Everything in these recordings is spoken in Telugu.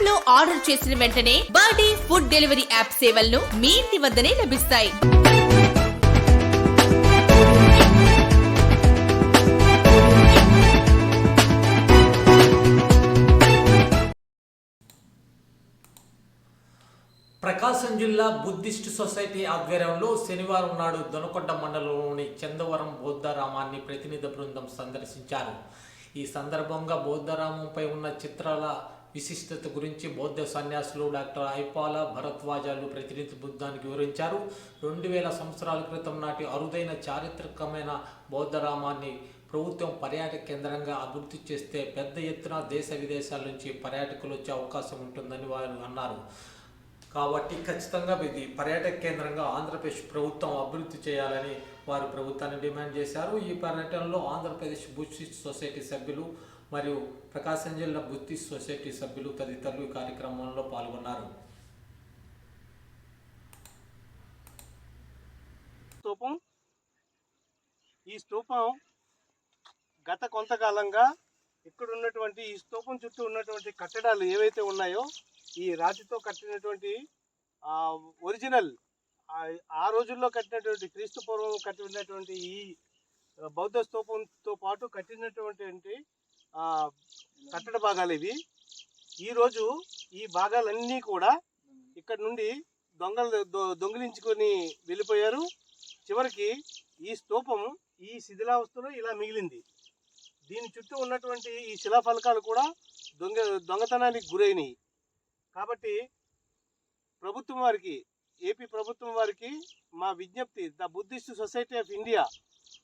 యాప్లో ఆర్డర్ చేసిన వెంటనే బర్త్డే ఫుడ్ డెలివరీ యాప్ సేవలను మీ ఇంటి వద్దనే లభిస్తాయి. ప్రకాశం జిల్లా బుద్ధిస్ట్ సొసైటీ ఆధ్వర్యంలో శనివారం నాడు దొనకొండ మండలంలోని చందవరం బౌద్ధరామాన్ని ప్రతినిధి బృందం సందర్శించారు. ఈ సందర్భంగా బౌద్ధరామంపై ఉన్న చిత్రాల విశిష్టత గురించి బౌద్ధ సన్యాసులు డాక్టర్ ఐపాల భరద్వాజాలు ప్రతినిధి బృందానికి వివరించారు. రెండు వేల సంవత్సరాల క్రితం నాటి అరుదైన చారిత్రకమైన బౌద్ధరామాన్ని ప్రభుత్వం పర్యాటక కేంద్రంగా అభివృద్ధి చేస్తే పెద్ద ఎత్తున దేశ విదేశాల నుంచి పర్యాటకులు వచ్చే అవకాశం ఉంటుందని వారు అన్నారు. కాబట్టి ఖచ్చితంగా ఇది పర్యాటక కేంద్రంగా ఆంధ్రప్రదేశ్ ప్రభుత్వం అభివృద్ధి చేయాలని వారు ప్రభుత్వాన్ని డిమాండ్ చేశారు. ఈ పర్యటనలో ఆంధ్రప్రదేశ్ బుద్ధిస్ట్ సొసైటీ సభ్యులు మరియు ప్రకాశం జిల్లా బుద్ధిస్ట్ సొసైటీ సభ్యులు తదితరులు ఈ కార్యక్రమంలో పాల్గొన్నారు. స్తూపం. ఈ స్తూపం గత కొంతకాలంగా ఇక్కడ ఉన్నటువంటి ఈ స్తూపం చుట్టూ ఉన్నటువంటి కట్టడాలు ఏవైతే ఉన్నాయో ఈ రాతితో కట్టినటువంటి ఒరిజినల్ ఆ- రోజుల్లో కట్టినటువంటి క్రీస్తు పూర్వం కట్టినటువంటి ఈ బౌద్ధ స్తూపంతో పాటు కట్టినటువంటి కట్టడ భాగాలు ఇవి. ఈరోజు ఈ భాగాలన్నీ కూడా ఇక్కడ నుండి దొంగలు దొ- దొంగిలించుకొని వెళ్ళిపోయారు. చివరికి ఈ స్తూపం ఈ శిథిలావస్థలో ఇలా మిగిలింది. దీని చుట్టూ ఉన్నటువంటి ఈ శిలాఫలకాలు కూడా దొంగ దొంగతనానికి గురైనవి కాబట్టి ప్రభుత్వం వారికి ఏపీ ప్రభుత్వం వారికి మా విజ్ఞప్తి the Buddhist society of India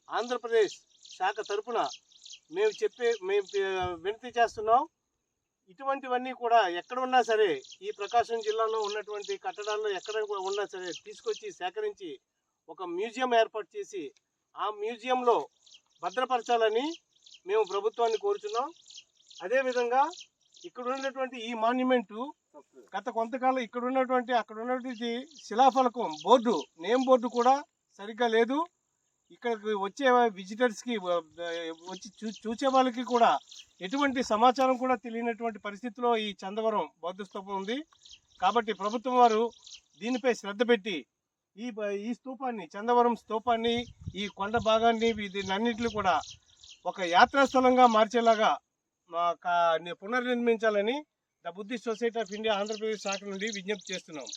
Andhra Pradesh శాఖ తరపున మేము చెప్పే మేము వినతి చేస్తున్నాం. ఇటువంటివన్నీ కూడా ఎక్కడ ఉన్నా సరే ఈ ప్రకాశం జిల్లాలో ఉన్నటువంటి కట్టడాల్లో ఎక్కడ ఉన్నా సరే తీసుకొచ్చి సేకరించి ఒక మ్యూజియం ఏర్పాటు చేసి ఆ మ్యూజియంలో భద్రపరచాలని మేము ప్రభుత్వాన్ని కోరుచున్నాం. అదేవిధంగా ఇక్కడ ఉన్నటువంటి ఈ మాన్యుమెంటు గత కొంతకాలం ఇక్కడ ఉన్నటువంటి అక్కడ ఉన్నటువంటి శిలాఫలకం బోర్డు నేమ్ బోర్డు కూడా సరిగ్గా లేదు. ఇక్కడికి వచ్చే విజిటర్స్కి వచ్చి చూ చూసే వాళ్ళకి కూడా ఎటువంటి సమాచారం కూడా తెలియనటువంటి పరిస్థితిలో ఈ చందవరం బౌద్ధ స్తూపం ఉంది. కాబట్టి ప్రభుత్వం వారు దీనిపై శ్రద్ధ పెట్టి ఈ ఈ స్తూపాన్ని చందవరం స్తూపాన్ని ఈ కొండ భాగాన్ని దీన్నన్నింటినీ కూడా ఒక యాత్రాస్థలంగా మార్చేలాగా మా పునర్నిర్మించాలని the Buddhist society of India Andhra Pradesh శాఖ నుండి విజ్ఞప్తి చేస్తున్నాం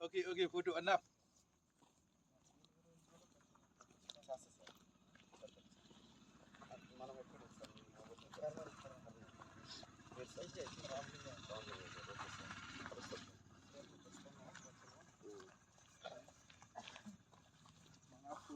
Okay, okay, photo enough.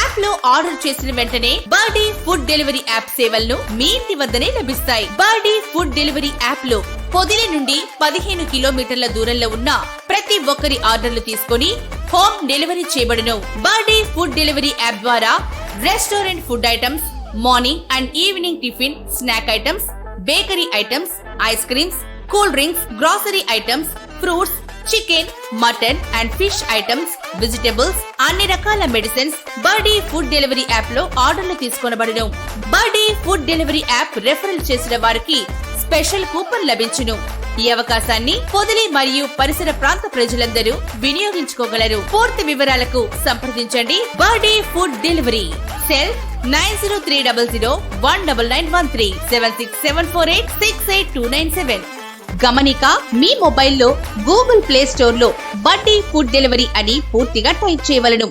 యాప్లో ఆర్డర్ చేసిన వెంటనే బర్డీ ఫుడ్ డెలివరీ యాప్ సేవలను మీ ఇంటి వద్దనే లభిస్తాయి. బర్డీ ఫుడ్ డెలివరీ యాప్లో పొదిలి నుండి పదిహేను కిలోమీటర్ల దూరంలో ఉన్న ప్రతి ఒక్కరి ఆర్డర్లు తీసుకొని హోమ్ డెలివరీ చేయబడును. బర్డీ ఫుడ్ డెలివరీ యాప్ ద్వారా restaurant food items morning and evening tiffin snack items bakery items ice creams cool drinks grocery items fruits chicken mutton and fish items vegetables అన్ని రకాల మెడిసిన్స్ బర్డీ ఫుడ్ డెలివరీ యాప్లో ఆర్డర్లు తీసుకోనబడను. Birdie food delivery app referral చేసిన వారికి స్పెషల్ కూపన్ లభించును. ఈ అవకాశాన్ని పొదిలి మరియు పరిసర ప్రాంత ప్రజలందరూ వినియోగించుకోగలరు. పూర్తి వివరాలకు సంప్రదించండి Birdie food delivery. Cell nine zero three double zero one double nine one three seven six seven four eight six eight two nine seven. గమనిక మీ మొబైల్లో గూగుల్ ప్లే స్టోర్లో బడ్డీ ఫుడ్ డెలివరీ అని పూర్తిగా టైప్ చేయవలను.